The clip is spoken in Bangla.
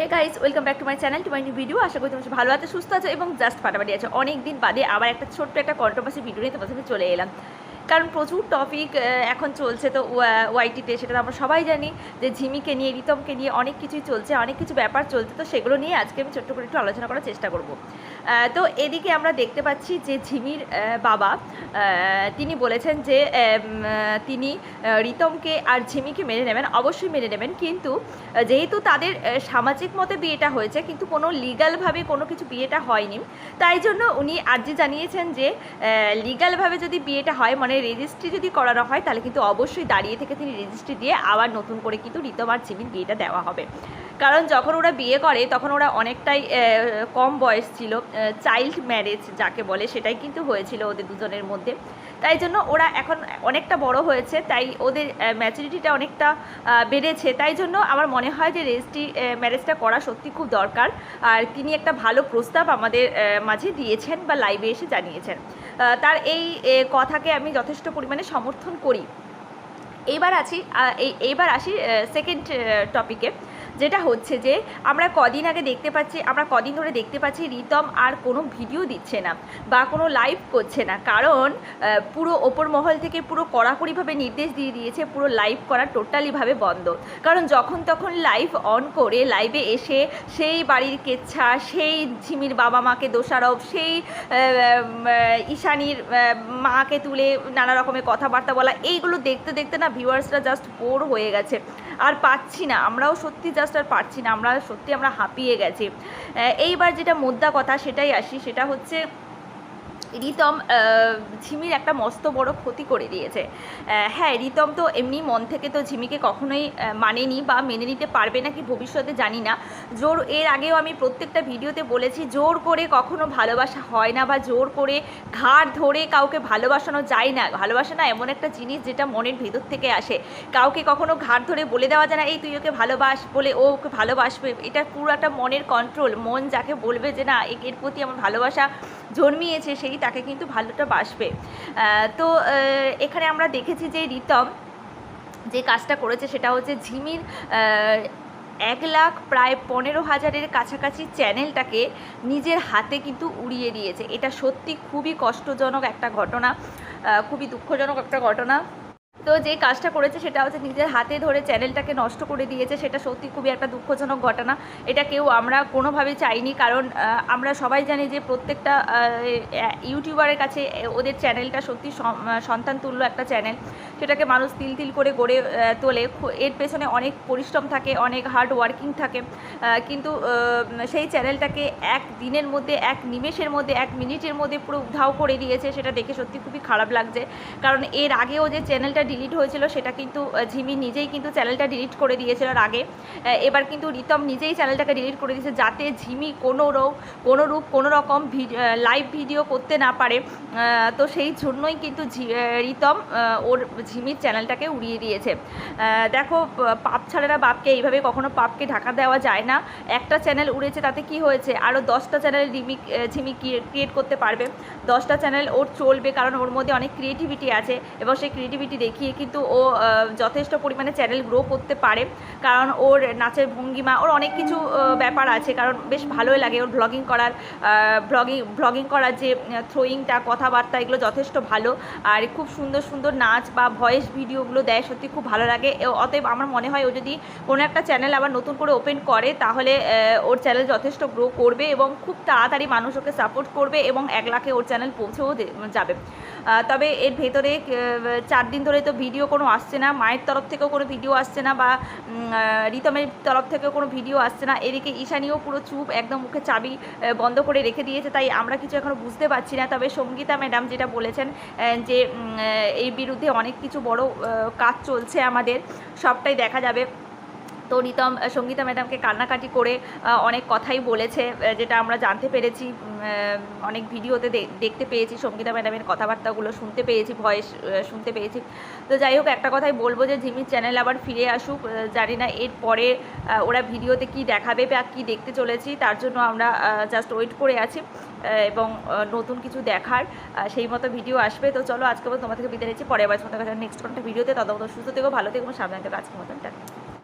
Hey guys welcome back to my channel to my new video আশা করি তোমার ভালো আছে, সুস্থ আছো এবং জাস্ট ফাটাফাটি আছে। অনেক দিন বাদে আবার একটা ছোট্ট একটা কন্ট্রোভার্সি ভিডিও নিয়ে তোমার সাথে চলে এলাম। কারণ প্রচুর টপিক এখন চলছে। তো ওয়াইটিতে সেটা তো আমরা সবাই জানি যে ঝিমিকে নিয়ে, রিতমকে নিয়ে অনেক কিছুই চলছে, অনেক কিছু ব্যাপার চলছে। তো সেগুলো নিয়ে আজকে আমি ছোট্ট করে একটু আলোচনা করার চেষ্টা করব। তো এদিকে আমরা দেখতে পাচ্ছি যে ঝিমির বাবা তিনি বলেছেন যে তিনি রিতমকে আর ঝিমিকে মেনে নেবেন, অবশ্যই মেনে নেবেন। কিন্তু যেহেতু তাদের সামাজিক মতে বিয়েটা হয়েছে, কিন্তু কোনো লিগালভাবে কোনো কিছু বিয়েটা হয়নি। তাই জন্য উনি আর্জি জানিয়েছেন যে লিগালভাবে যদি বিয়েটা হয় মানে রেজিস্ট্রি যদি করানো হয়, তাহলে কিন্তু অবশ্যই দাঁড়িয়ে থেকে তিনি রেজিস্ট্রি দিয়ে আবার নতুন করে কিন্তু রিতম আর ঝিমির বিয়েটা দেওয়া হবে। কারণ যখন ওরা বিয়ে করে, তখন ওরা অনেকটাই কম বয়স ছিল চাইল্ড ম্যারেজ যাকে বলে, সেটাই কিন্তু হয়েছিল ওদের দুজনের মধ্যে। তাই জন্য ওরা এখন অনেকটা বড় হয়েছে, তাই ওদের ম্যাচুরিটিটা অনেকটা বেড়েছে। তাই জন্য আমার মনে হয় যে রেজিস্ট্রি ম্যারেজটা করা সত্যি খুব দরকার। আর তিনি একটা ভালো প্রস্তাব আমাদের মাঝে দিয়েছেন বা লাইভে এসে জানিয়েছেন। তার এই কথাকে আমি যথেষ্ট পরিমাণে সমর্থন করি। এইবার আছি এই এইবার আসি সেকেন্ড টপিকে যেটা হচ্ছে যে আমরা কদিন আগে দেখতে পাচ্ছি, আমরা কদিন ধরে দেখতে পাচ্ছি রিতম আর কোনো ভিডিও দিচ্ছে না বা কোনো লাইভ করছে না। কারণ পুরো ওপর মহল থেকে পুরো কড়াকড়িভাবে নির্দেশ দিয়ে দিয়েছে, পুরো লাইভ করা টোটালিভাবে বন্ধ। কারণ যখন তখন লাইভ অন করে লাইভে এসে সেই বাড়ির কেচ্ছা, সেই ঝিমির বাবা মাকে দোষারোপ, সেই ঈশানীর মাকে তুলে নানা রকমের কথাবার্তা বলা, এইগুলো দেখতে দেখতে না ভিউয়ার্সরা জাস্ট বোর হয়ে গেছে। আর পাচ্ছি না, আমরাও সত্যি জাস্ট আর পারছি না, আমরা সত্যি আমরা হাঁপিয়ে গেছি। এইবার যেটা মোদ্দা কথা সেটাই আসি, সেটা হচ্ছে রিতম ঝিমির একটা মস্ত বড় ক্ষতি করে দিয়েছে। হ্যাঁ রিতম তো এমনি মন থেকে তো ঝিমিকে কখনোই মানেনি বা মেনে নিতে পারবে না কি ভবিষ্যতে জানি না। জোর, এর আগেও আমি প্রত্যেকটা ভিডিওতে বলেছি, জোর করে কখনো ভালোবাসা হয় না বা জোর করে ঘাড় ধরে কাউকে ভালোবাসানো যায় না। ভালোবাসা না এমন একটা জিনিস যেটা মনের ভেতর থেকে আসে। কাউকে কখনো ঘাড় ধরে বলে দেওয়া যায় না, এই, তুই ওকে ভালোবাস বলে ও ওকে ভালোবাসবে। এটা পুরো একটা মনের কন্ট্রোল মন যাকে বলবে যে, না এর প্রতি আমার ভালোবাসা জন্মিয়েছে, সেই তাকে কিন্তু ভালোটা বাসবে। তো এখানে আমরা দেখেছি যে রিতম যে কাজটা করেছে সেটা হচ্ছে ঝিমির এক লাখ প্রায় পনেরো হাজারের কাছাকাছি চ্যানেলটাকে নিজের হাতে কিন্তু উড়িয়ে দিয়েছে। এটা সত্যি খুবই কষ্টজনক একটা ঘটনা খুবই দুঃখজনক একটা ঘটনা। তো যে কাজটা করেছে সেটা হচ্ছে নিজের হাতে ধরে চ্যানেলটাকে নষ্ট করে দিয়েছে, সেটা সত্যি খুবই একটা দুঃখজনক ঘটনা। এটা কেউ আমরা কোনোভাবে চাইনি, কারণ আমরা সবাই জানি যে প্রত্যেকটা ইউটিউবারের কাছে ওদের চ্যানেলটা সত্যি সন্তান তুল্য একটা চ্যানেল। সেটাকে মানুষ তিল তিল করে গড়ে তোলে। এর পেছনে অনেক পরিশ্রম থাকে, অনেক হার্ড ওয়ার্কিং থাকে। কিন্তু সেই চ্যানেলটাকে এক দিনের মধ্যে, এক নিমেষের মধ্যে, এক মিনিটের মধ্যে পুরো উধাও করে দিয়েছে। সেটা দেখে সত্যি খুবই খারাপ লাগছে। কারণ এর আগেও যে চ্যানেলটা ডিলিট হয়েছিল, সেটা কিন্তু ঝিমি নিজেই কিন্তু চ্যানেলটা ডিলিট করে দিয়েছিল আগে। এবার কিন্তু রিতম নিজেই চ্যানেলটাকে ডিলিট করে দিয়েছে যাতে ঝিমি কোনো কোনো রূপ, কোনো রকম লাইভ ভিডিও করতে না পারে। তো সেই জন্যই কিন্তু রিতম ওর ঝিমির চ্যানেলটাকে উড়িয়ে দিয়েছে। দেখো পাপ ছাড়া না বাপকে এইভাবে কখনো পাপকে ঢাকা দেওয়া যায় না। একটা চ্যানেল উড়েছে, তাতে কি হয়েছে? আরও দশটা চ্যানেল রিমিক ঝিমি ক্রিয়েট করতে পারবে। দশটা চ্যানেল ওর চলবে, কারণ ওর মধ্যে অনেক ক্রিয়েটিভিটি আছে। এবং সেই ক্রিয়েটিভিটি দেখিয়ে কিন্তু ও যথেষ্ট পরিমাণে চ্যানেল গ্রো করতে পারে। কারণ ওর নাচের ভঙ্গিমা, ওর অনেক কিছু ব্যাপার আছে। কারণ বেশ ভালোই লাগে ওর ব্লগিং করার ব্লগিং ব্লগিং করার যে থ্রোয়িংটা কথাবার্তা, এগুলো যথেষ্ট ভালো। আর খুব সুন্দর সুন্দর নাচ বা ভয়েস ভিডিওগুলো দেয়, সত্যি খুব ভালো লাগে। অতএব আমার মনে হয় ও যদি কোনো একটা চ্যানেল আবার নতুন করে ওপেন করে, তাহলে ওর চ্যানেল যথেষ্ট গ্রো করবে এবং খুব তাড়াতাড়ি মানুষ ওকে সাপোর্ট করবে এবং এক লাখে ওর চ্যানেল পৌঁছেও যাবে। তবে এর ভেতরে চার দিন ধরে তো ভিডিও কোনো আসছে না, মায়ের তরফ থেকেও কোনো ভিডিও আসছে না বা রীতমের তরফ থেকেও কোনো ভিডিও আসছে না। এদিকে ঈশানিও পুরো চুপ, একদম মুখে চাবি বন্ধ করে রেখে দিয়েছে, তাই আমরা কিছু এখনও বুঝতে পারছি না। তবে সঙ্গীতা ম্যাডাম যেটা বলেছেন যে এর এই বিরুদ্ধে অনেক কিছু বড় কাজ চলছে আমাদের, সবটাই দেখা যাবে। তো আহ, সঙ্গীতা ম্যাডামকে কান্নাকাটি করে অনেক কথাই বলেছে যেটা আমরা জানতে পেরেছি অনেক ভিডিওতে দেখতে পেয়েছি সঙ্গীতা ম্যাডামের কথাবার্তাগুলো শুনতে পেয়েছি ভয়েস শুনতে পেয়েছি। তো যাই হোক একটা কথাই বলব যে ঝিমির চ্যানেল আবার ফিরে আসুক জানি না এরপরে ওরা ভিডিওতে কি দেখাবে বা কী দেখতে চলেছি তার জন্য আমরা জাস্ট ওয়েট করে আছি এবং নতুন কিছু দেখার সেই মতো ভিডিও আসবে। তো চলো আজকে তোমার থেকে বিদায় নিচ্ছি পরে আবার তোমাদের কাছে নেক্সট কোনটা ভিডিওতে তত সুস্থ থেকো ভালো থেকো সাবধানে থেকো আজকের মতন টাটা।